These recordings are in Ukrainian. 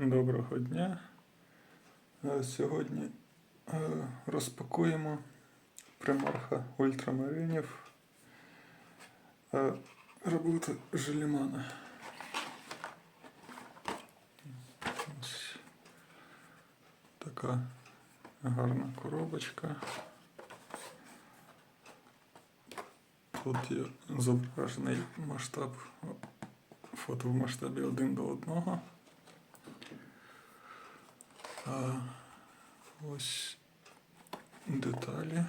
Доброго дня. Е, Сьогодні е, розпакуємо примарха ультрамаринів е, роботи Желімана. Така гарна коробочка. Тут є зображений масштаб фото в масштабі 1 до 1. А ось деталі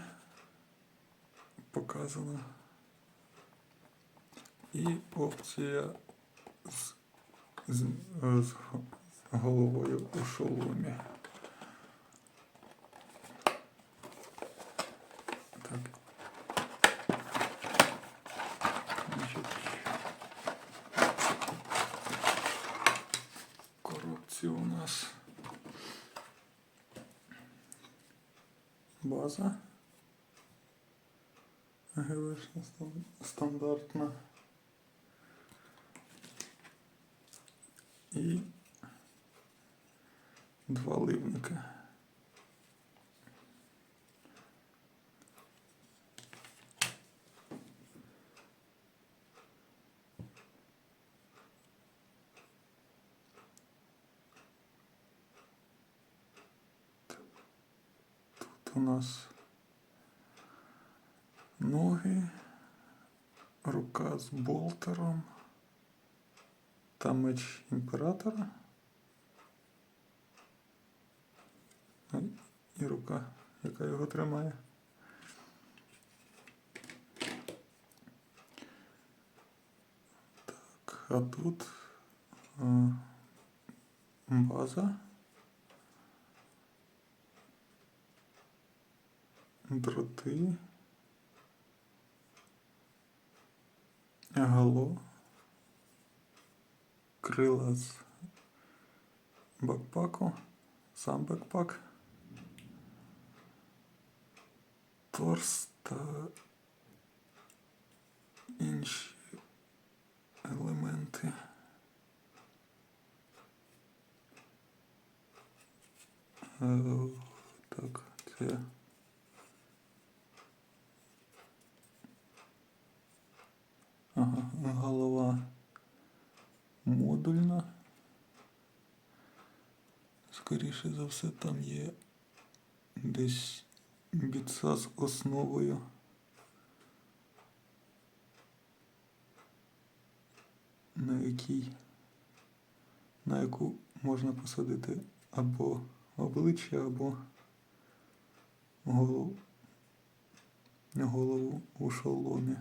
показано. І опція з, з, з головою у шоломі. Так. Коробці у нас база. ГВшна стандартна. І два ливника. Тут у нас ноги, рука з болтером та меч імператора. І рука, яка його тримає. Так, а тут е, база. Дроти. Гало. Крила з бакпаку. Сам бакпак. Торс та інші елементи. Е, Так, це. Ага, голова модульна. Скоріше за все, там є десь біца з основою. На якій, на яку можна посадити або обличчя, або голову, голову у шоломі.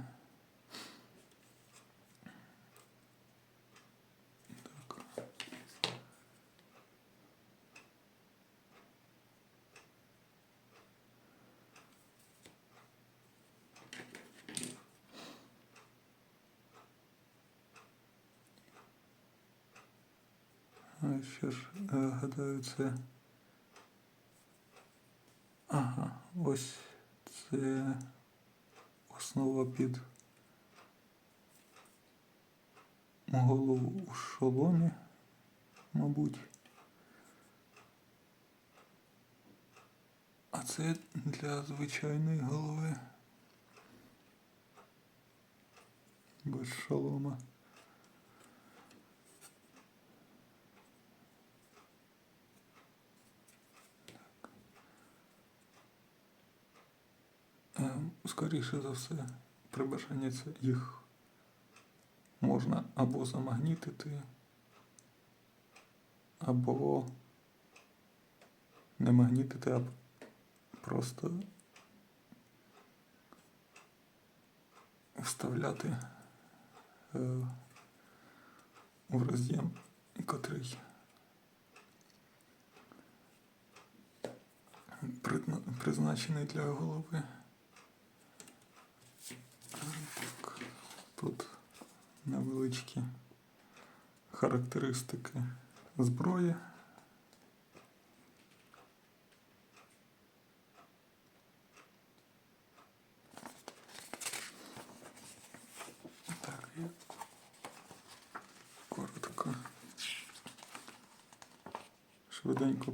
Що ж, е, гадаю, це. Ага, ось це основа під голову у шоломі, мабуть. А це для звичайної голови. Без шолома. Скоріше за все, при бажанні це їх можна або замагнітити, або не магнітити, а просто вставляти е, в роз'єм, котрий призначений для голови. Тут невеличкі характеристики зброї. Коротко Швиденько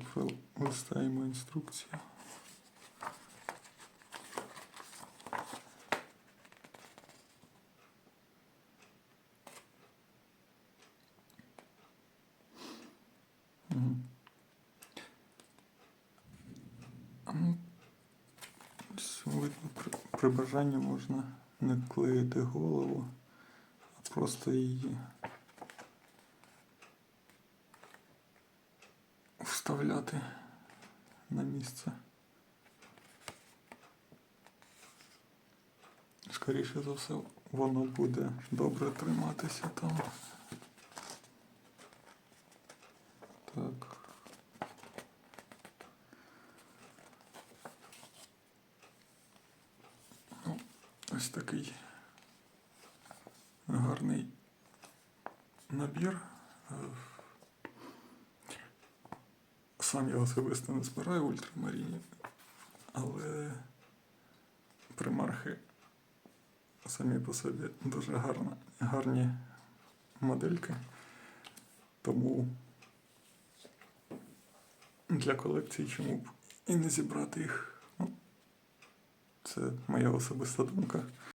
пролистаємо інструкцію. При, бажанні можна не клеїти голову, а просто її вставляти на місце. Скоріше за все, воно буде добре триматися там. Так. Ну, ось такий гарний набір. Сам я особисто не збираю в ультрамаріні, але примархи самі по собі дуже гарна, гарні модельки. Тому для колекції чому б і не зібрати їх. Це моя особиста думка.